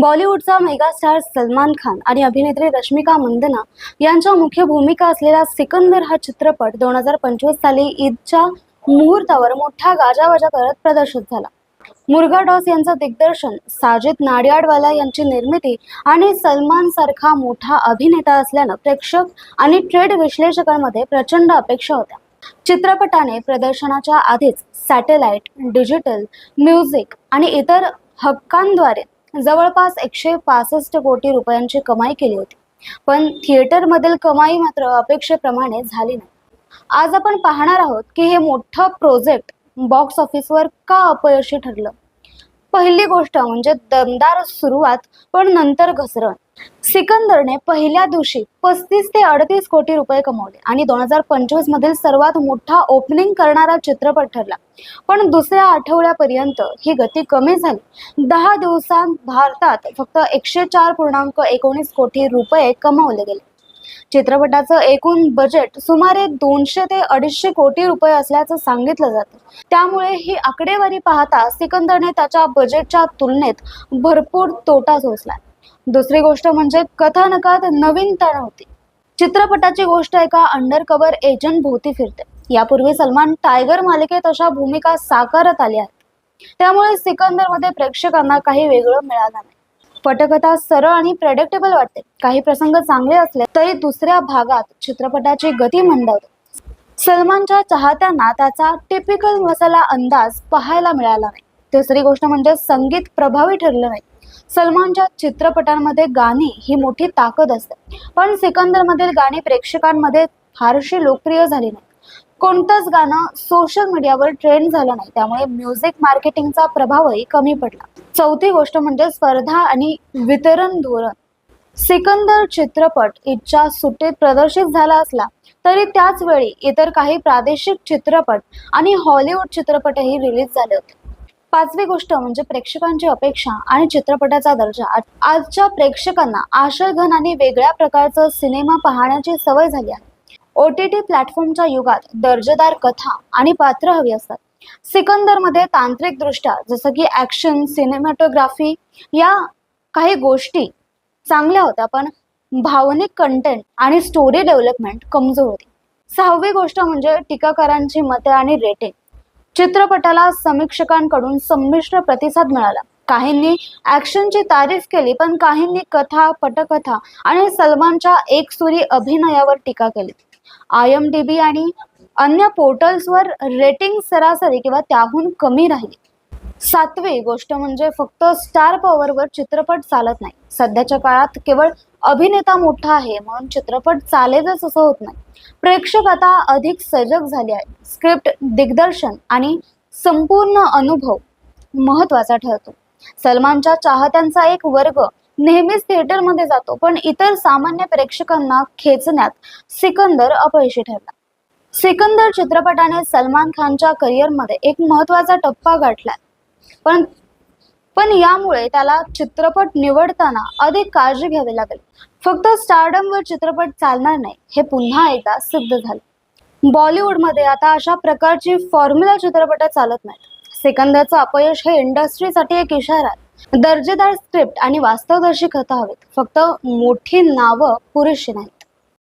बॉलिवूडचा megastar Salman Khan आणि अभिनेत्री रश्मिका मंदना यांच्या मुख्य भूमिका असलेला सिकंदर हा चित्रपट दोन हजार पंचवीस साली ईदच्या मुहूर्तावर मोठा गाजावाजा करत प्रदर्शित झाला. मुर्गा डॉस यांचं दिग्दर्शन साजिद नाडियाडवाला यांची निर्मिती आणि सलमान सारखा मोठा अभिनेता असल्यानं प्रेक्षक आणि ट्रेड विश्लेषकांमध्ये प्रचंड अपेक्षा होत्या. चित्रपटाने प्रदर्शनाच्या आधीच सॅटेलाइट डिजिटल म्युझिक आणि इतर हक्कांद्वारे जवळपास एकशे पासष्ट कोटी रुपयांची कमाई केली होती. पण थिएटरमधील कमाई मात्र अपेक्षेप्रमाणे झाली नाही. आज आपण पाहणार आहोत की हे मोठं प्रोजेक्ट बॉक्स ऑफिसवर का अपयशी ठरलं? पहिली गोष्ट म्हणजे दमदार सुरुवात पण नंतर घसरण. सिकंदरने पहिल्या दिवशी पस्तीस ते अडतीस कोटी रुपये कमवले आणि दोन हजार पंचवीस मधील सर्वात मोठा ओपनिंग करणारा चित्रपट ठरला. पण दुसऱ्या आठवड्यापर्यंत ही गती कमी झाली. दहा दिवसांत भारतात फक्त एकशे चार पूर्णांक एकोणीस कोटी रुपये कमवले गेले. चित्रपटाचं एकूण बजेट सुमारे दोनशे ते अडीचशे कोटी रुपये असल्याचं सांगितलं जातं. त्यामुळे ही आकडेवारी पाहता सिकंदरने त्याच्या बजेटच्या तुलनेत भरपूर तोटा सोसला. दुसरी गोष्ट म्हणजे कथानकात नवीनता नव्हती चित्रपटाची गोष्ट एका अंडर कव्हर एजंट भोवती फिरते. यापूर्वी सलमान टायगर मालिकेत अशा भूमिका साकारत आल्या आहेत. त्यामुळे सिकंदरमध्ये प्रेक्षकांना काही वेगळं मिळालं नाही. पटकथा सरळ आणि प्रेडिक्टेबल वाटते. काही प्रसंग चांगले असले तरी दुसऱ्या भागात चित्रपटाची गती मंदावते. सलमानच्या चाहत्यांना त्याचा टिपिकल मसाला अंदाज पाहायला मिळाला नाही. तिसरी गोष्ट म्हणजे संगीत प्रभावी ठरलं नाही. सलमानच्या चित्रपटांमध्ये गाणी ही मोठी ताकद असते. पण सिकंदरमधील गाणी प्रेक्षकांमध्ये फारशी लोकप्रिय झाली नाही कोणतंच गाणं सोशल मीडियावर ट्रेंड झालं नाही. त्यामुळे म्युझिक मार्केटिंगचा प्रभावही कमी पडला. चौथी गोष्ट म्हणजे स्पर्धा आणि वितरण धोरण. सिकंदर चित्रपट इच्छा सुट्टीत प्रदर्शित झाला असला तरी त्याच वेळी इतर काही प्रादेशिक चित्रपट आणि हॉलिवूड चित्रपटही रिलीज झाले होते. पाचवी गोष्ट म्हणजे प्रेक्षकांची अपेक्षा आणि चित्रपटाचा दर्जा. आज- आजच्या प्रेक्षकांना आशयघन आणि वेगळ्या प्रकारचा सिनेमा पाहण्याची सवय झाली आहे. ओ टी टी प्लॅटफॉर्मच्या युगात दर्जेदार कथा आणि पात्र हवी असतात. सिकंदरमध्ये तांत्रिकदृष्ट्या जसं की ॲक्शन सिनेमॅटोग्राफी या काही गोष्टी चांगल्या होत्या पण भावनिक कंटेंट आणि स्टोरी डेव्हलपमेंट कमजोर होती. सहावी गोष्ट म्हणजे टीकाकारांची मते आणि रेटिंग चित्रपटाला समीक्षकांकडून संमिश्र प्रतिसाद मिळाला. काहींनी ऍक्शनची तारीफ केली पण काहींनी कथा पटकथा आणि सलमानच्या एकसुरी अभिनयावर टीका केली. आय एम डी बी आणि अन्य पोर्टल्सवर रेटिंग सरासरी किंवा त्याहून कमी राहिली. सातवी गोष्ट म्हणजे फक्त स्टार पॉवरवर चित्रपट चालत नाही. सध्याच्या काळात केवळ अभिनेता मोठा आहे म्हणून चित्रपट चालेलच असं होत नाही. प्रेक्षक आता अधिक सजग झाले आहे स्क्रिप्ट दिग्दर्शन आणि संपूर्ण अनुभव महत्त्वाचा ठरतो. सलमानच्या चाहत्यांचा एक वर्ग नेहमीच थिएटरमध्ये जातो पण इतर सामान्य प्रेक्षकांना खेचण्यात सिकंदर अपयशी ठरला. सिकंदर चित्रपटाने सलमान खानच्या करिअरमध्ये एक महत्त्वाचा टप्पा गाठलाय. पण पण यामुळे त्याला चित्रपट निवडताना अधिक काळजी घ्यावी लागेल. फक्त स्टारडमवर चित्रपट चालणार नाही हे पुन्हा एकदा सिद्ध झालं. बॉलिवूडमध्ये आता अशा प्रकारची फॉर्म्युला चित्रपट चालत नाहीत. सिकंदरचं अपयश हे इंडस्ट्रीसाठी एक इशारा आहे. दर्जेदार स्क्रिप्ट आणि वास्तवदर्शी कथा हवीत. फक्त मोठी नावं पुरेशी नाही